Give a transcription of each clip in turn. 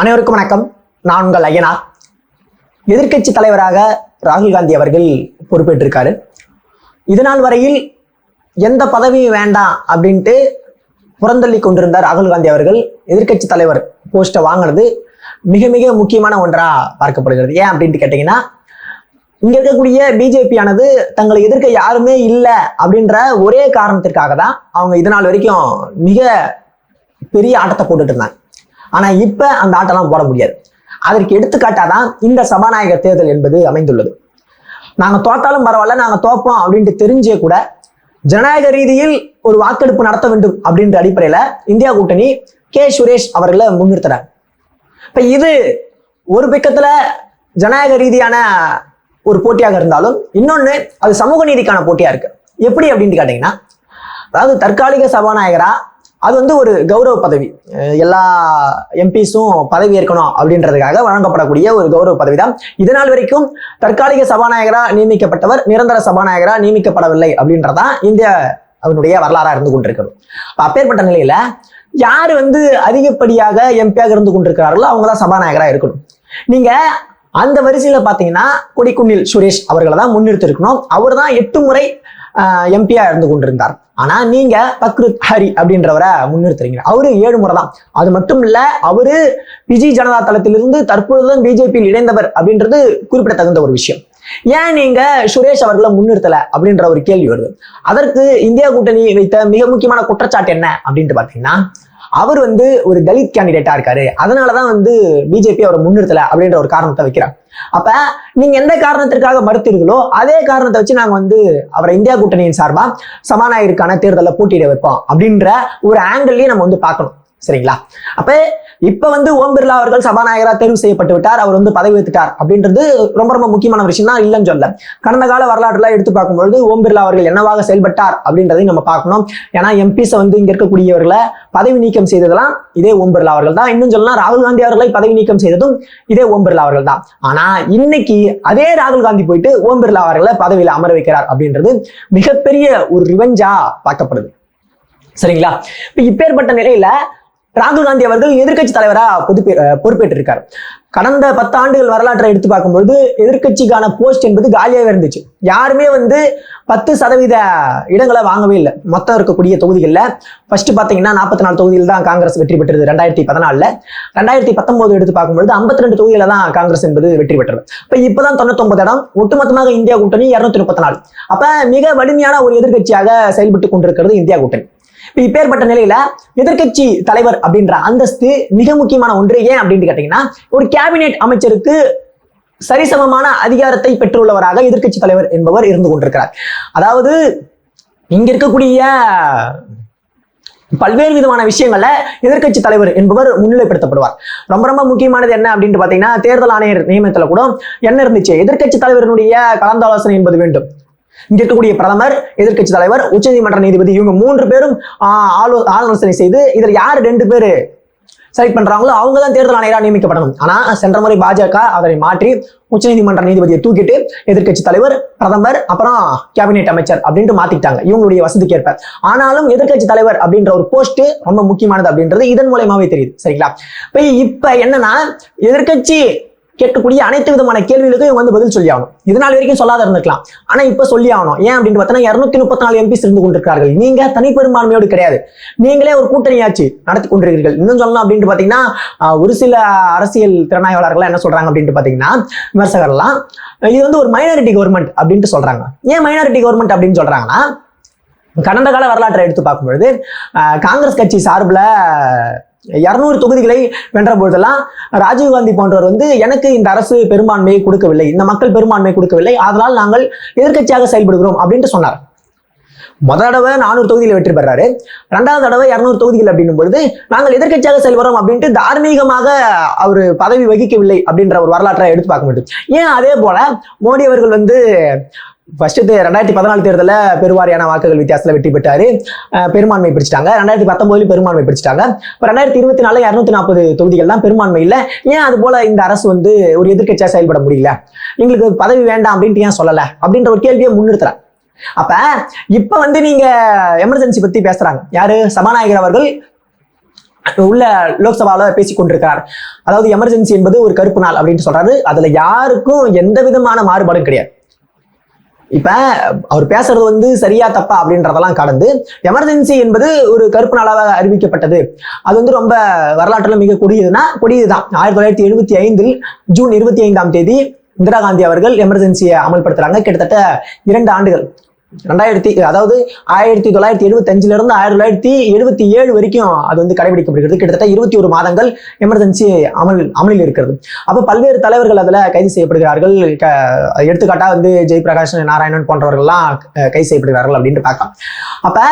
அனைவருக்கும் வணக்கம். நான் உங்கள் ஐயனார். எதிர்க்கட்சி தலைவராக ராகுல் காந்தி அவர்கள் பொறுப்பேற்றிருக்காரு. இது நாள் வரையில் எந்த பதவியும் வேண்டாம் அப்படின்ட்டு புறந்தள்ளி கொண்டிருந்த ராகுல் காந்தி அவர்கள். எதிர்க்கட்சி தலைவர் போஸ்ட்டை வாங்கினது மிக மிக முக்கியமான ஒன்றா பார்க்கப்படுகிறது. ஏன் அப்படின்ட்டு கேட்டிங்கன்னா இங்க இருக்கக்கூடிய பிஜேபி ஆனது தங்களை எதிர்க்க யாருமே இல்லை அப்படின்ற ஒரே காரணத்திற்காக தான் அவங்க இது நாள் வரைக்கும் மிக பெரிய ஆட்டத்தை போட்டுட்டு இருந்தாங்க. ஆனா இப்ப அந்த ஆட்டெல்லாம் போட முடியாது. அதற்கு எடுத்துக்காட்டாதான் இந்த சபாநாயகர் தேர்தல் என்பது அமைந்துள்ளது. நாங்க தோத்தாலும் பரவாயில்ல நாங்க தோப்போம் அப்படின்ட்டு தெரிஞ்சே கூட ஜனநாயக ரீதியில் ஒரு வாக்கெடுப்பு நடத்த வேண்டும் அப்படின்ற அடிப்படையில இந்தியா கூட்டணி கே சுரேஷ் அவர்களை முன்னிறுத்துறாங்க. இப்ப இது ஒரு பக்கத்துல ஜனநாயக ரீதியான ஒரு போட்டியாக இருந்தாலும் இன்னொன்னு அது சமூக நீதிக்கான போட்டியா இருக்கு. எப்படி அப்படின்னு கேட்டீங்கன்னா அதாவது தற்காலிக சபாநாயகரா அது வந்து ஒரு கௌரவ பதவி. எல்லா எம்பிஸும் பதவி ஏற்கணும் அப்படின்றதுக்காக வழங்கப்படக்கூடிய ஒரு கௌரவ பதவி தான் இதனால் வரைக்கும் தற்காலிக சபாநாயகரா நியமிக்கப்பட்டவர் நிரந்தர சபாநாயகரா நியமிக்கப்படவில்லை அப்படின்றதான் இந்திய அவனுடைய வரலாறாக இருந்து கொண்டிருக்கிறது. அப்பேற்பட்ட நிலையில யார் வந்து அதிகப்படியாக எம்பியாக இருந்து கொண்டிருக்கிறார்களோ அவங்க தான் சபாநாயகரா இருக்கணும். நீங்க அந்த வரிசையில பாத்தீங்கன்னா கொடிக்குன்னில் சுரேஷ் அவர்களை தான் முன்னிறுத்திருக்கணும் அவர் தான் எட்டு முறை எம்பியா இருந்து கொண்டிருந்தார். ஆனா நீங்க பக்ருத் ஹரி அப்படின்றவரை முன்னிறுத்துறீங்க. அவரு ஏழு முறை தான். அது மட்டும் இல்ல அவரு பிஜி ஜனதா தளத்திலிருந்து தற்பொழுதுதான் பிஜேபியில் இணைந்தவர் அப்படின்றது குறிப்பிடத்தகுந்த ஒரு விஷயம். ஏன் நீங்க சுரேஷ் அவர்களை முன்னிறுத்தல அப்படின்ற ஒரு கேள்வி வருது. அதற்கு இந்தியா கூட்டணி வைத்த மிக முக்கியமான குற்றச்சாட்டு என்ன அப்படின்ட்டு பாத்தீங்கன்னா அவர் வந்து ஒரு தலித் கேண்டிடேட்டா இருக்காரு. அதனாலதான் வந்து பிஜேபி அவரை முன்னிறுத்தல அப்படின்ற ஒரு காரணத்தை வைக்கிறாங்க அப்ப நீங்க எந்த காரணத்திற்காக மறுத்தீர்களோ அதே காரணத்தை வச்சு நாங்க வந்து அவரை இந்தியா கூட்டணியின் சார்பா சபாநாயகருக்கான தேர்தலில் போட்டியிட வைப்போம் அப்படின்ற ஒரு ஆங்கிள்லயும் நம்ம வந்து பார்க்கணும். சரிங்களா? அப்ப இப்ப வந்து ஓம் பிர்லா அவர்கள் சபாநாயகரா தேர்வு செய்யப்பட்டு விட்டார். அவர் வந்து பதவி ஏற்றுட்டார் அப்படின்றது ரொம்ப ரொம்ப முக்கியமான விஷயம் தான் இல்லைன்னு சொல்ல கடந்த கால வரலாற்றுலாம் எடுத்து பார்க்கும்பொழுது ஓம் பிர்லா அவர்கள் என்னவாக செயல்பட்டார் அப்படின்றதையும் நம்ம பார்க்கணும். ஏன்னா எம்பிஸை வந்து இங்க இருக்கக்கூடியவர்களை பதவி நீக்கம் செய்ததெல்லாம் இதே ஓம் பிர்லா அவர்கள் தான். இன்னும் சொல்லலாம் ராகுல் காந்தி அவர்களை பதவி நீக்கம் செய்ததும் இதே ஓம் பிர்லா அவர்கள் தான். ஆனா இன்னைக்கு அதே ராகுல் காந்தி போயிட்டு ஓம் பிர்லா அவர்களை பதவியில அமர வைக்கிறார் அப்படின்றது மிகப்பெரிய ஒரு ரிவெஞ்சா பார்க்கப்படுது. சரிங்களா? இப்ப இப்பேற்பட்ட நிலையில ராகுல் காந்தி அவர்கள் எதிர்கட்சி தலைவராக பொதுப்பே பொறுப்பேற்றிருக்காரு. கடந்த பத்து ஆண்டுகள் வரலாற்றை எடுத்து பார்க்கும்பொழுது எதிர்க்கட்சிக்கான போஸ்ட் என்பது காலியாகவே இருந்துச்சு. யாருமே வந்து பத்து சதவீத இடங்களை வாங்கவே இல்லை. மொத்தம் இருக்கக்கூடிய தொகுதிகளில் ஃபர்ஸ்ட் பார்த்தீங்கன்னா நாற்பத்தி நாலு தொகுதியில் தான் காங்கிரஸ் வெற்றி பெற்றது ரெண்டாயிரத்தி பதினாலில். ரெண்டாயிரத்தி பத்தொன்பது எடுத்து பார்க்கும்பொழுது ஐம்பத்தி ரெண்டு தொகுதியில் தான் காங்கிரஸ் என்பது வெற்றி பெற்றது. இப்போ இப்போ தான் தொண்ணூத்தொன்பது இடம். ஒட்டுமொத்தமாக இந்தியா கூட்டணி இரநூத்தி முப்பத்தி நாலு. அப்போ மிக வலிமையான ஒரு எதிர்க்கட்சியாக செயல்பட்டு கொண்டிருக்கிறது இந்தியா கூட்டணி. இப்பேற்பட்ட நிலையில எதிர்கட்சி தலைவர் அப்படின்ற அந்தஸ்து மிக முக்கியமான ஒன்று. ஏன் அப்படின்னு கேட்டீங்கன்னா ஒரு கேபினெட் அமைச்சருக்கு சரிசமமான அதிகாரத்தை பெற்றுள்ளவராக எதிர்க்கட்சி தலைவர் என்பவர் இருந்து கொண்டிருக்கிறார். அதாவது இங்க இருக்கக்கூடிய பல்வேறு விதமான விஷயங்கள்ல எதிர்க்கட்சி தலைவர் என்பவர் முன்னிலைப்படுத்தப்படுவார். ரொம்ப ரொம்ப முக்கியமானது என்ன அப்படின்ட்டு பாத்தீங்கன்னா தேர்தல் ஆணையர் நியமனத்துல கூட என்ன இருந்துச்சு? எதிர்க்கட்சி தலைவரினுடைய கலந்தாலோசனை என்பது வேண்டும். இங்க இருக்கக்கூடிய பிரதமர் எதிர்க்கட்சி தலைவர் உச்சநீதிமன்ற நீதிபதி இவங்க மூன்று பேரும் ஆலோ- ஆலோசனை செய்து இதுல யார் ரெண்டு பேரு செலக்ட் பண்றாங்களோ அவங்க தான் தேர்தல் ஆணையராக நியமிக்கப்படணும். ஆனா சென்ற முறை பாஜக அதனை மாற்றி உச்சநீதிமன்ற நீதிபதியை தூக்கிட்டு எதிர்க்கட்சி தலைவர் பிரதமர் அப்புறம் கேபினெட் அமைச்சர் அப்படின்ட்டு மாத்திக்கிட்டாங்க. இவங்களுடைய வசதிக்கு ஏற்ப ஆனாலும் எதிர்க்கட்சி தலைவர் அப்படின்ற ஒரு போஸ்ட் ரொம்ப முக்கியமானது அப்படின்றது இதன் மூலயமாவே தெரியுது. சரிங்களா? இப்ப இப்ப என்னன்னா எதிர்க்கட்சி கேட்கக்கூடிய அனைத்து விதமான கேள்விகளுக்கும் இவங்க வந்து பதில் சொல்லி ஆகணும் இது நாள் வரைக்கும் சொல்லாத இருந்திருக்கலாம் ஆனா இப்ப சொல்லி ஆகணும் ஏன் அப்படின்னு பார்த்தீங்கன்னா இருநூத்தி முப்பத்தி நாலு எம்பிஸ் இருந்து கொண்டிருக்கிறார்கள். நீங்க தனிப்பெரும்பான்மையோடு கிடையாது. நீங்களே ஒரு கூட்டணியாச்சு நடத்தி கொண்டிருக்கிறீர்கள். இன்னும் சொல்லலாம் அப்படின்ட்டு பாத்தீங்கன்னா ஒரு சில அரசியல் திறனாய்வாளர்கள் என்ன சொல்றாங்க அப்படின்ட்டு பாத்தீங்கன்னா விமர்சகர்லாம் இது வந்து ஒரு மைனாரிட்டி கவர்மெண்ட் அப்படின்ட்டு சொல்றாங்க. ஏன் மைனாரிட்டி கவர்மெண்ட் அப்படின்னு சொல்றாங்கன்னா கடந்த கால வரலாற்றை எடுத்து பார்க்கும்பொழுது ஆஹ், காங்கிரஸ் கட்சி சார்பில் இருநூறு தொகுதிகளை வென்ற பொழுதெல்லாம் ராஜீவ் காந்தி போன்றவர் வந்து எனக்கு இந்த அரசு பெரும்பான்மையை கொடுக்கவில்லை இந்த மக்கள் பெரும்பான்மை கொடுக்கவில்லை அதனால் நாங்கள் எதிர்க்கட்சியாக செயல்படுகிறோம் அப்படின்ட்டு சொன்னார். முதல் தடவை நானூறு தொகுதியில் வெற்றி பெறாரு. ரெண்டாவது தடவை இருநூறு தொகுதிகள் அப்படின்னும் பொழுது நாங்கள் எதிர்க்கட்சியாக செயல்படுறோம் அப்படின்ட்டு தார்மீகமாக அவர் பதவி வகிக்கவில்லை அப்படின்ற ஒரு வரலாற்றை எடுத்து பார்க்க முடியும். ஏன் அதே போல மோடி அவர்கள் வந்து ஃபர்ஸ்ட் ரெண்டாயிரத்தி பதினாலு தேர்தலில் பெருவாரியான வாக்குகள் வித்தியாசத்தில் வெற்றி பெற்றாரு. பெரும்பான்மை பிடிச்சிட்டாங்க. ரெண்டாயிரத்தி பத்தொம்போதுலையும் பெரும்பான்மை பிடிச்சிட்டாங்க. இப்போ ரெண்டாயிரத்தி இருபத்தி நாலு இரநூத்தி நாற்பது தொகுதிகள் தான் பெரும்பான்மை இல்லை. ஏன் அது போல இந்த அரசு வந்து ஒரு எதிர்கட்சியாக செயல்பட முடியல? எங்களுக்கு பதவி வேண்டாம் அப்படின்ட்டு ஏன் சொல்லலை? அப்படின்ற ஒரு கேள்வியை முன்னிறுத்துறேன் அப்ப இப்ப வந்து நீங்க எமர்ஜென்சி பத்தி பேசுறாங்க. யாரு? சபாநாயகர் அவர்கள் உள்ள லோக்சபால பேசி கொண்டிருக்கிறார் அதாவது எமர்ஜென்சி என்பது ஒரு கருப்பு நாள் அப்படின்னு சொல்றாரு. அதுல யாருக்கும் எந்த விதமான மாறுபாடும் கிடையாது. இப்ப அவர் பேசுறது வந்து சரியா தப்பா அப்படின்றதெல்லாம் கடந்து எமர்ஜென்சி என்பது ஒரு கருப்பு நாளாக அறிவிக்கப்பட்டது. அது வந்து ரொம்ப வரலாற்றுல மிக கொடியதுன்னா கொடியதுதான். ஆயிரத்தி தொள்ளாயிரத்தி எழுபத்தி ஐந்தில் ஜூன் இருபத்தி ஐந்தாம் தேதி இந்திரா காந்தி அவர்கள் எமர்ஜென்சியை அமல்படுத்துறாங்க. கிட்டத்தட்ட இரண்டு ஆண்டுகள். ரெண்டாயிரத்தி அதாவது ஆயிரத்தி தொள்ளாயிரத்தி எழுபத்தஞ்சுல இருந்து ஆயிரத்தி தொள்ளாயிரத்தி எழுபத்தி ஏழு வரைக்கும் அது வந்து கடைபிடிக்கப்படுகிறது. கிட்டத்தட்ட இருபத்தி ஒரு மாதங்கள் எமர்ஜென்சி அமல் அமலில் இருக்கிறது. அப்போ பல்வேறு தலைவர்கள் அதில் கைது செய்யப்படுகிறார்கள். எடுத்துக்காட்டாக வந்து ஜெயபிரகாஷ் நாராயணன் போன்றவர்கள்லாம் கைது செய்யப்படுகிறார்கள் அப்படின்னு பார்க்கலாம். அப்போ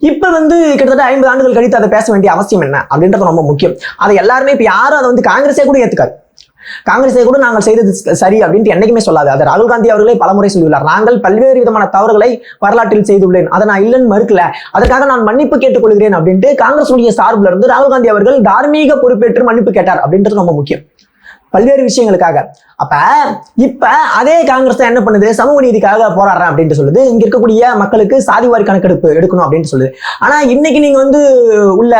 இப்போ வந்து கிட்டத்தட்ட ஐம்பது ஆண்டுகள் கழித்து அதை பேச வேண்டிய அவசியம் என்ன அப்படின்றது ரொம்ப முக்கியம். அதை எல்லாருமே இப்போ யாரும் அதை வந்து காங்கிரஸே கூட ஏற்றுக்காது காங்கிரஸை கூட நாங்கள் செய்தது சரி அப்படின்ட்டு என்றைக்குமே சொல்லாது. அது ராகுல் காந்தி அவர்களே பலமுறை சொல்லியுள்ளார். நாங்கள் பல்வேறு விதமான தவறுகளை வரலாற்றில் செய்துள்ளேன். அதை நான் இல்லைன்னு மறுக்கல. அதற்காக நான் மன்னிப்பு கேட்டுக்கொள்கிறேன் அப்படின்ட்டு காங்கிரஸுடைய சார்பில் இருந்து ராகுல் காந்தி அவர்கள் தார்மீக பொறுப்பேற்று மன்னிப்பு கேட்டார் அப்படின்றது ரொம்ப முக்கியம். பல்வேறு விஷயங்களுக்காக. அப்ப இப்ப அதே காங்கிரஸ் தான் என்ன பண்ணுது? சமூக நீதிக்காக போராடுறேன் அப்படின்ட்டு சொல்லுது. இங்க இருக்கக்கூடிய மக்களுக்கு சாதிவாரி கணக்கெடுப்பு எடுக்கணும் அப்படின்னு சொல்லுது. ஆனா இன்னைக்கு நீங்க வந்து உள்ள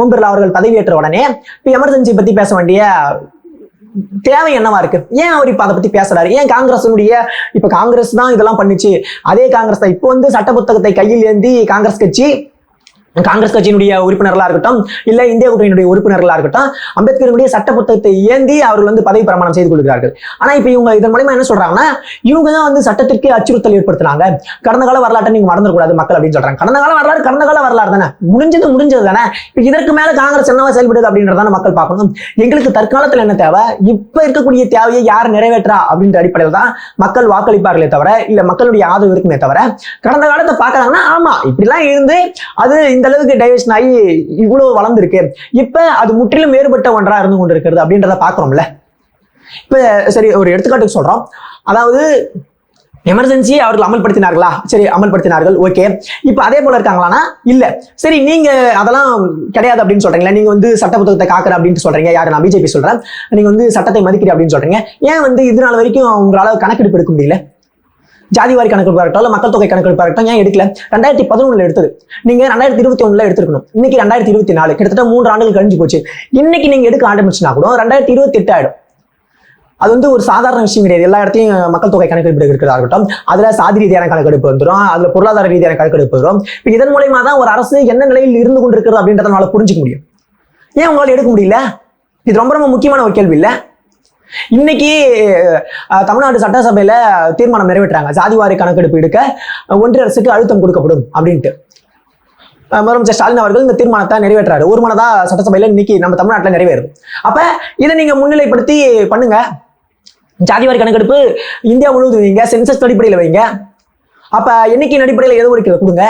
ஓம் பிர்லா அவர்கள் பதவியேற்ற உடனே இப்ப எமர்ஜென்சி பத்தி பேச வேண்டிய தேவை என்னவா இருக்கு? ஏன் அவர் இப்ப அதை பத்தி பேசுறாரு? ஏன் காங்கிரஸினுடைய இப்ப காங்கிரஸ் தான் இதெல்லாம் பண்ணுச்சு? அதே காங்கிரஸ் தான் இப்போ வந்து சட்ட புத்தகத்தை கையில் ஏந்தி காங்கிரஸ் கட்சி காங்கிரஸ் கட்சியினுடைய உறுப்பினர்களா இருக்கட்டும் இல்ல இந்திய கூட்டணியினுடைய உறுப்பினர்களா இருக்கட்டும் அம்பேத்கருடைய சட்ட புத்தகத்தை ஏந்தி அவர்கள் வந்து பதவி பிரமாணம் செய்து கொள்கிறார்கள். ஆனா இப்ப இவங்க இதன் மூலமா என்ன சொல்றாங்கன்னா இவங்க தான் வந்து சட்டத்திற்கு அச்சுறுத்தல் ஏற்படுத்தினாங்க கடந்த கால வரலாற்றை நீங்க மறந்துடக்கூடாது மக்கள் அப்படின்னு சொல்றாங்க. கடந்த கால வரலாறு கடந்த கால வரலாறு தானே? முடிஞ்சது முடிஞ்சது தானே? இப்ப இதற்கு மேல காங்கிரஸ் என்னவா செயல்படுது அப்படின்றதான மக்கள் பார்க்கணும். எங்களுக்கு தற்காலத்துல என்ன தேவை? இப்ப இருக்கக்கூடிய தேவையை யார் நிறைவேற்றா அப்படின்ற அடிப்படையில் தான் மக்கள் வாக்களிப்பார்களே தவிர இல்ல மக்களுடைய ஆதரவு இருக்குமே தவிர கடந்த காலத்தை பாக்குறாங்கன்னா ஆமா இப்படிலாம் இருந்து அது இந்த அளவுக்கு டைவர்ஷன் ஆகி இவ்வளவு வளர்ந்துருக்கு. இப்ப அது முற்றிலும் வேறுபட்ட ஒன்றா இருந்து கொண்டிருக்கிறது அப்படின்றத பாக்குறோம்ல இப்ப சரி ஒரு எடுத்துக்காட்டுக்கு சொல்றோம். அதாவது எமர்ஜென்சி அவர்கள் அமல்படுத்தினார்களா? சரி அமல்படுத்தினார்கள். ஓகே இப்ப அதே போல இருக்காங்களானா? இல்ல. சரி நீங்க அதெல்லாம் கிடையாது அப்படின்னு சொல்றீங்களா? நீங்க வந்து சட்ட புத்தகத்தை காக்குற அப்படின்னு சொல்றீங்க. யாரு? நான் பிஜேபி சொல்றேன். நீங்க வந்து சட்டத்தை மதிக்கிறீங்க அப்படின்னு சொல்றீங்க. ஏன் வந்து இது நாள் வரைக்கும் உங்களால கணக்கெடுப்பு எடுக்க முடியல? ஜாதிவாரி கணக்கெடுப்பாக இருக்கட்டும் மக்கள் தொகை கணக்கெடுப்பா இருக்கட்டும் ஏன் எடுக்கல? ரெண்டாயிரத்தி பதினொன்னுல எடுத்தது. நீங்க ரெண்டாயிரத்தி இருபத்தி ஒண்ணுல எடுத்திருக்கணும். இன்னைக்கு ரெண்டாயிரத்தி இருபத்தி நாலு. கிட்டத்தட்ட மூன்று ஆண்டுகள் கழிஞ்சு போச்சு. இன்னைக்கு நீங்க எடுக்க ஆரம்பிச்சுனா கூட ரெண்டாயிரத்தி இருபத்தி எட்டு ஆயிடும். அது வந்து ஒரு சாதாரண விஷயம் கிடையாது. எல்லா இடத்தையும் மக்கள் தொகை கணக்கெடுப்பு இருக்கிறதா இருக்கட்டும். அதுல சாதி ரீதியான கணக்கெடுப்பு வந்துடும் அதுல பொருளாதார ரீதியான கணக்கெடுப்பு வரும் இப்போ இதன் மூலயமா தான் ஒரு அரசு என்ன நிலையில் இருந்து கொண்டிருக்கிறது அப்படின்றத நம்மளால புரிஞ்சுக்க முடியும். ஏன் உங்களால எடுக்க முடியல? இது ரொம்ப ரொம்ப முக்கியமான ஒரு கேள்வி இல்லை? இன்னைக்கு தமிழ்நாடு சட்டசபையில தீர்மானம் நிறைவேற்றாங்க சாதிவாரி கணக்கெடுப்பு எடுக்க ஒன்றிய அரசுக்கு அழுத்தம் கொடுக்கப்படும் அப்படின்ட்டு. முதலமைச்சர் ஸ்டாலின் அவர்கள் இந்த தீர்மானத்தை நிறைவேற்றாரு. ஒரு மனதா சட்டசபையில இன்னைக்கு நம்ம தமிழ்நாட்டில் நிறைவேறும். அப்ப இதை நீங்க முன்னிலைப்படுத்தி பண்ணுங்க. ஜாதிவாரி கணக்கெடுப்பு இந்தியா முழுவதும் வைங்க. சென்சஸ் அடிப்படையில் வைங்க. அப்ப எண்ணிக்கையின் அடிப்படையில் எது ஒதுக்கீடு கொடுங்க.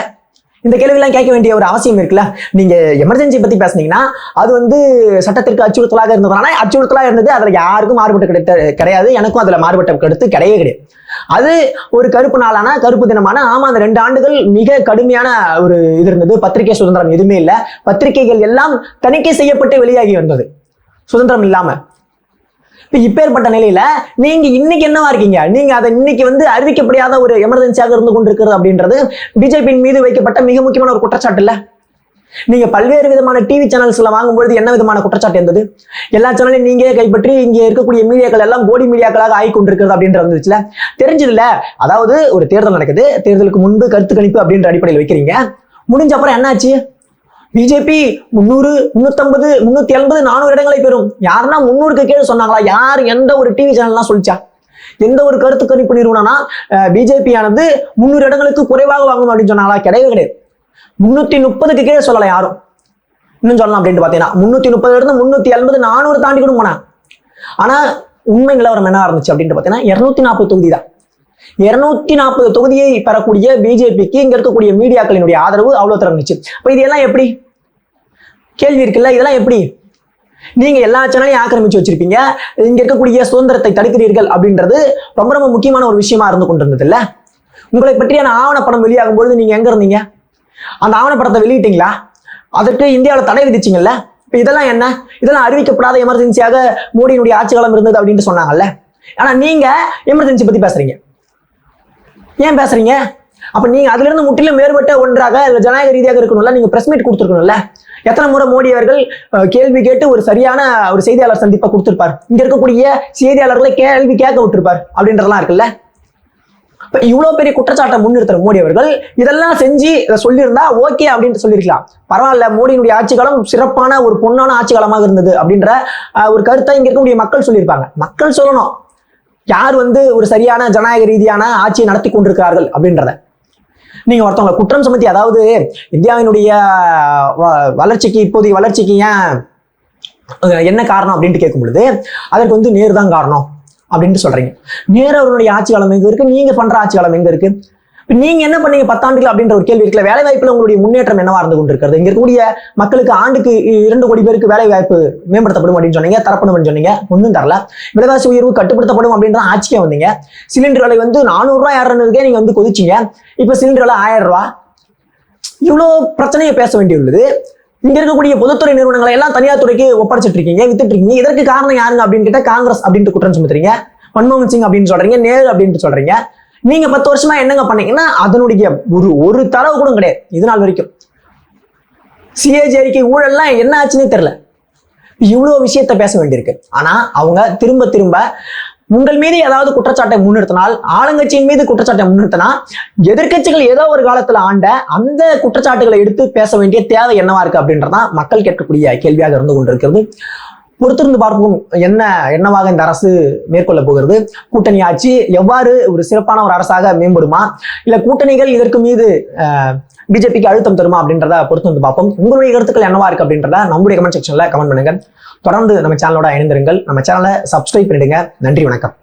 இந்த கேள்வியெல்லாம் கேட்க வேண்டிய ஒரு அவசியம் இருக்குல்ல? நீங்க எமர்ஜென்சி பத்தி பேசுனீங்கன்னா அது வந்து சட்டத்திற்கு அச்சுறுத்தலாக இருந்ததுனால அச்சுறுத்தலாக இருந்தது அதுல யாருக்கும் மாறுபட்ட கிடைத்த கிடையாது. எனக்கும் அதுல மாறுபட்ட கருத்து கிடையவே கிடையாது. அது ஒரு கருப்பு நாளான கருப்பு தினமான ஆமா அந்த ரெண்டு ஆண்டுகள் மிக கடுமையான ஒரு இது இருந்தது. பத்திரிகை சுதந்திரம் எதுவுமே இல்ல. பத்திரிகைகள் எல்லாம் தணிக்கை செய்யப்பட்டு வெளியாகி வந்தது. சுதந்திரம் இல்லாம. இப்ப இப்பேற்பட்ட நிலையில நீங்க இன்னைக்கு என்னவா இருக்கீங்க? நீங்க அதை இன்னைக்கு வந்து அறிவிக்கப்படியாத ஒரு எமர்ஜென்சியாக இருந்து கொண்டிருக்கிறது அப்படின்றது பிஜேபியின் மீது வைக்கப்பட்ட மிக முக்கியமான ஒரு குற்றச்சாட்டு இல்ல? நீங்க பல்வேறு விதமான டிவி சேனல்ஸ்ல வாங்கும்பொழுது என்ன விதமான குற்றச்சாட்டு இருந்தது? எல்லா சேனலையும் நீங்களே கைப்பற்றி இங்க இருக்கக்கூடிய மீடியாக்கள் எல்லாம் போடி மீடியாக்களாக ஆகி கொண்டிருக்கிறது அப்படின்றது இருந்துச்சுல? தெரிஞ்சதுல அதாவது ஒரு தேர்தல் நடக்குது. தேர்தலுக்கு முன்பு கருத்து கணிப்பு அப்படின்ற அடிப்படையில் வைக்கிறீங்க. முடிஞ்ச அப்புறம் என்னாச்சு? பிஜேபி முந்நூறு முன்னூத்தம்பது முன்னூத்தி எண்பது நானூறு இடங்களை பெறும். யாருன்னா முன்னூறுக்கு கீழே சொன்னாங்களா? யார் எந்த ஒரு டிவி சேனல்லாம் சொல்லிச்சா? எந்த ஒரு கருத்து கணிப்பு நிறுவனம்னா பிஜேபி ஆனது முன்னூறு இடங்களுக்கு குறைவாக வாங்கும் அப்படின்னு சொன்னாங்களா? கிடையவே கிடையாது. முன்னூத்தி முப்பதுக்கு கீழே சொல்லலை யாரும். இன்னும் சொல்லலாம் அப்படின்ட்டு பார்த்தீங்கன்னா முன்னூத்தி முப்பதுல இருந்து முன்னூத்தி எண்பது நானூறு தாண்டி கூட ஆனா உண்மை நிலவரம் என்ன இருந்துச்சு அப்படின்ட்டு பார்த்தீங்கன்னா இருநூத்தி நாற்பது தொகுதி தான். இருநூத்தி நாற்பது தொகுதியை பெறக்கூடிய பிஜேபிக்கு இங்க இருக்கக்கூடிய மீடியாக்களினுடைய ஆதரவு அவ்வளவு திறந்துச்சு. இருந்துச்சு அப்ப எப்படி? கேள்வி இருக்குல்ல இதெல்லாம் எப்படி? நீங்க எல்லா சேனலையும் ஆக்கிரமிச்சு வச்சிருப்பீங்க. இங்க இருக்கக்கூடிய சுதந்திரத்தை தடுக்கிறீர்கள் அப்படின்றது ரொம்ப ரொம்ப முக்கியமான ஒரு விஷயமா இருந்து கொண்டிருந்தது இல்ல உங்களை பற்றியான ஆவணப்படம் வெளியாகும் பொழுது நீங்க எங்க இருந்தீங்க? அந்த ஆவணப்படத்தை வெளியிட்டீங்களா? அதற்கு இந்தியாவில் தடை விதிச்சிங்கல்ல? இப்ப இதெல்லாம் என்ன? இதெல்லாம் அறிவிக்கப்படாத எமர்ஜென்சியாக மோடியினுடைய ஆட்சி காலம் இருந்தது அப்படின்ட்டு சொன்னாங்கல்ல. ஆனா நீங்க எமர்ஜென்சி பத்தி பேசுறீங்க. ஏன் பேசுறீங்க? அப்ப நீங்க அதுல இருந்து முற்றிலும் வேறுபட்ட ஒன்றாக இல்ல ஜனநாயக ரீதியாக இருக்கணும்ல நீங்க பிரஸ் மீட் கொடுத்துருக்கணும்ல? எத்தனை முறை மோடி அவர்கள் கேள்வி கேட்டு ஒரு சரியான ஒரு செய்தியாளர் சந்திப்பை கொடுத்துருப்பார். இங்க இருக்கக்கூடிய செய்தியாளர்களை கேள்வி கேட்க விட்டுருப்பார் அப்படின்றதெல்லாம் இருக்குல்ல? இப்ப இவ்வளவு பெரிய குற்றச்சாட்டை முன்னிறுத்துற மோடி அவர்கள் இதெல்லாம் செஞ்சு இதை சொல்லியிருந்தா ஓகே அப்படின்ட்டு சொல்லியிருக்கலாம். பரவாயில்ல மோடியினுடைய ஆட்சி காலம் சிறப்பான ஒரு பொன்னான ஆட்சி காலமாக இருந்தது அப்படின்ற ஒரு கருத்தை இங்க இருக்கக்கூடிய மக்கள் சொல்லியிருப்பாங்க. மக்கள் சொல்லணும். யார் வந்து ஒரு சரியான ஜனநாயக ரீதியான ஆட்சியை நடத்தி கொண்டிருக்கிறார்கள் அப்படின்றத. நீங்க ஒருத்தவங்களை குற்றம் சுமத்தி அதாவது இந்தியாவினுடைய வ- வளர்ச்சிக்கு இப்போதைய வளர்ச்சிக்கு ஏன் என்ன காரணம் அப்படின்ட்டு கேட்கும் பொழுது அதற்கு வந்து நேரு தான் காரணம் அப்படின்ட்டு சொல்றீங்க. நேரு அவருடைய ஆட்சி காலம் எங்க இருக்கு? நீங்க பண்ற ஆட்சி காலம் எங்க இருக்கு? நீங்க என்ன பண்ணீங்க பத்தாண்டுகள் அப்படின்ற ஒரு கேள்வி இருக்குல்ல? வேலை வாய்ப்புல உங்களுடைய முன்னேற்றம் என்னவா இருந்து கொண்டிருக்கிறது? இங்க இருக்கக்கூடிய மக்களுக்கு ஆண்டுக்கு இரண்டு கோடி பேருக்கு வேலை வாய்ப்பு மேம்படுத்தப்படும் அப்படின்னு சொன்னீங்க தரப்படும் சொன்னீங்க. ஒன்றும் தரல. விலைவாசி உயர்வு கட்டுப்படுத்தப்படும் அப்படின்ற ஆட்சிக்கே வந்தீங்க. சிலிண்டர் விலை வந்து நானூறு ரூபாய் ஏறனதுக்கே நீங்க வந்து கொதிச்சீங்க. இப்ப சிலிண்டர் விலை ஆயிரம் ரூபா. இவ்வளோ பிரச்சனையை பேச வேண்டியுள்ளது. இங்க இருக்கக்கூடிய பொதுத்துறை நிறுவனங்களை எல்லாம் தனியார் துறைக்கு ஒப்படைச்சிட்டு இருக்கீங்க வித்துட்டு இருக்கீங்க. இதற்கு காரணம் யாருங்க அப்படின்னு கேட்டா காங்கிரஸ் அப்படின்ட்டு குற்றம் சுமத்துறீங்க. மன்மோகன் சிங் அப்படின்னு சொல்றீங்க நேரு அப்படின்ட்டு சொல்றீங்க. நீங்க பத்து வருஷமா என்னங்க பண்ணீங்கன்னா அதனுடைய ஒரு ஒரு தரவு கூட கிடையாது. இது நாள் வரைக்கும். சிஏஜி அறிக்கை ஊழல்லாம் என்ன ஆச்சுன்னே தெரியல. இவ்வளோ விஷயத்த பேச வேண்டியிருக்கு. ஆனா அவங்க திரும்ப திரும்ப உங்கள் மீது ஏதாவது குற்றச்சாட்டை முன்னிறுத்தினால் ஆளுங்கட்சியின் மீது குற்றச்சாட்டை முன்னிறுத்தினா எதிர்க்கட்சிகள் ஏதோ ஒரு காலத்துல ஆண்ட அந்த குற்றச்சாட்டுகளை எடுத்து பேச வேண்டிய தேவை என்னவா இருக்கு அப்படின்றதான் மக்கள் கேட்கக்கூடிய கேள்வியாக இருந்து கொண்டிருக்கிறது. பொறுத்திருந்து பார்ப்போம் என்ன என்னவாக இந்த அரசு மேற்கொள்ள போகிறது. கூட்டணி ஆட்சி எவ்வாறு ஒரு சிறப்பான ஒரு அரசாக மேம்படுமா? இல்ல கூட்டணிகள் இதற்கு மீது பிஜேபிக்கு அழுத்தம் தருமா அப்படின்றத பொறுத்து வந்து பார்ப்போம். உங்களுடைய கருத்துக்கள் என்னவா இருக்கு அப்படின்றத நம்முடைய கமெண்ட் செக்ஷன்ல கமெண்ட் பண்ணுங்க. தொடர்ந்து நம்ம சேனலோட இணைந்திருங்கள். நம்ம சேனலை சப்ஸ்கிரைப் பண்ணிடுங்க. நன்றி வணக்கம்.